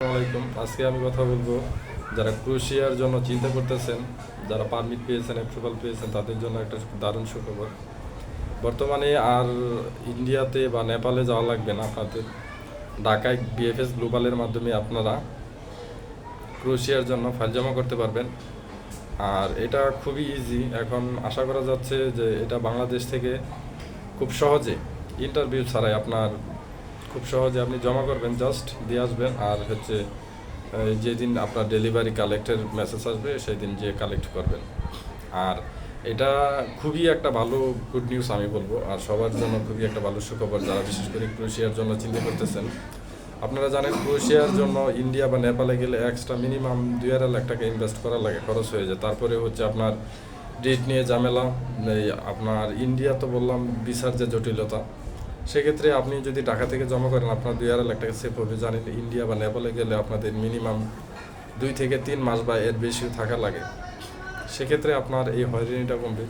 আসসালামাইকুম আজকে আমি কথা বলব, যারা ক্রোশিয়ার জন্য চিন্তা করতেছেন, যারা পারমিট পেয়েছেন অ্যাপ্রুভাল পেয়েছেন, তাদের জন্য একটা দারুণ সুখবর। বর্তমানে আর ইন্ডিয়াতে বা নেপালে যাওয়া লাগবে না, আপনাদের ঢাকায় বিএফএস গ্লোবালের মাধ্যমে আপনারা ক্রোশিয়ার জন্য ফাইল জমা করতে পারবেন। আর এটা খুবই ইজি এখন আশা করা যাচ্ছে যে এটা বাংলাদেশ থেকে খুব সহজে ইন্টারভিউ ছাড়াই আপনার খুব সহজে আপনি জমা করবেন জাস্ট দিয়ে আসবেন আর হচ্ছে যেদিন আপনার ডেলিভারি কালেক্টের মেসেজ আসবে সেই দিন যে কালেক্ট করবেন। আর এটা খুবই একটা ভালো গুড নিউজ আমি বলব, আর সবার জন্য খুবই একটা ভালো সুখবর, যারা বিশেষ করে ক্রোশিয়ার জন্য চিন্তা করতেছেন। আপনারা জানেন ক্রোশিয়ার জন্য ইন্ডিয়া বা নেপালে গেলে এক্সট্রা মিনিমাম দুই আড়াই লাখ টাকা ইনভেস্ট করা লাগে, খরচ হয়ে যায়। তারপরে হচ্ছে আপনার ডেট নিয়ে ঝামেলা আপনার ইন্ডিয়া তো বললাম ভিসার যে জটিলতা সেক্ষেত্রে আপনি যদি টাকা থেকে জমা করেন, আপনার দুই আড়াই লাখ টাকা সেভ হবে। জানেন, ইন্ডিয়া বা নেপালে গেলে আপনাদের মিনিমাম দুই থেকে তিন মাস বা এর বেশি থাকা লাগে। সেক্ষেত্রে আপনার এই হয়রানিটা কমবে।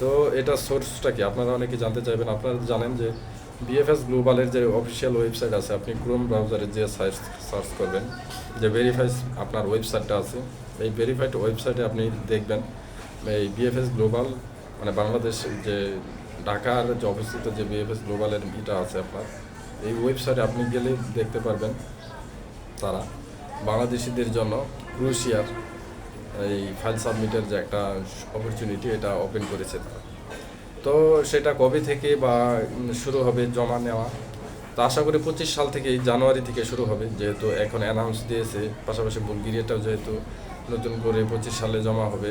তো এটা সোর্সটা কি? আপনারা অনেকে জানতে চাইবেন। আপনারা জানেন যে বিএফএস গ্লোবালের যে অফিসিয়াল ওয়েবসাইট আছে, আপনি ক্রোম ব্রাউজারে যে সার্চ সার্চ করবেন, যে ভেরিফাইস আপনার ওয়েবসাইটটা আছে, এই ভেরিফাইড ওয়েবসাইটে আপনি দেখবেন, এই বিএফএস গ্লোবাল মানে বাংলাদেশ যে ঢাকার যে অবস্থিত যে বিএফএস গ্লোবালের ইটা আছে আপনার, এই ওয়েবসাইটে আপনি গেলে দেখতে পারবেন তারা। বাংলাদেশিদের জন্য ক্রুশিয়ার এই ফাইল সাবমিটের যে একটা অপরচুনিটি এটা ওপেন করেছে তারা। তো সেটা কবে থেকে বা শুরু হবে জমা নেওয়া? তা আশা করি পঁচিশ সাল থেকে জানুয়ারি থেকে শুরু হবে, যেহেতু এখন অ্যানাউন্স দিয়েছে। পাশাপাশি বুলগেরিয়াটাও যেহেতু নতুন করে পঁচিশ সালে জমা হবে।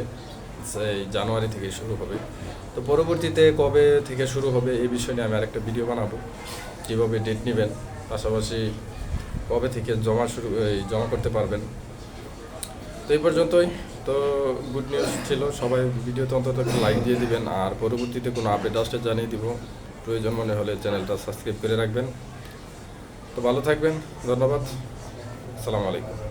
জানুয়ারি থেকে শুরু হবে। তো পরবর্তীতে কবে থেকে শুরু হবে এই বিষয় নিয়ে আমি আরেকটা ভিডিও বানাবো। কীভাবে ডেট নেবেন, পাশাপাশি কবে থেকে জমা শুরু জমা করতে পারবেন। তো এই পর্যন্তই। তো গুড নিউজ ছিল, সবাই ভিডিওতে অন্তত লাইক দিয়ে দিবেন। আর পরবর্তীতে কোনো আপডেট আসলে জানিয়ে দিব। প্রয়োজন মনে হলে চ্যানেলটা সাবস্ক্রাইব করে রাখবেন। তো ভালো থাকবেন, ধন্যবাদ। আসসালামু আলাইকুম।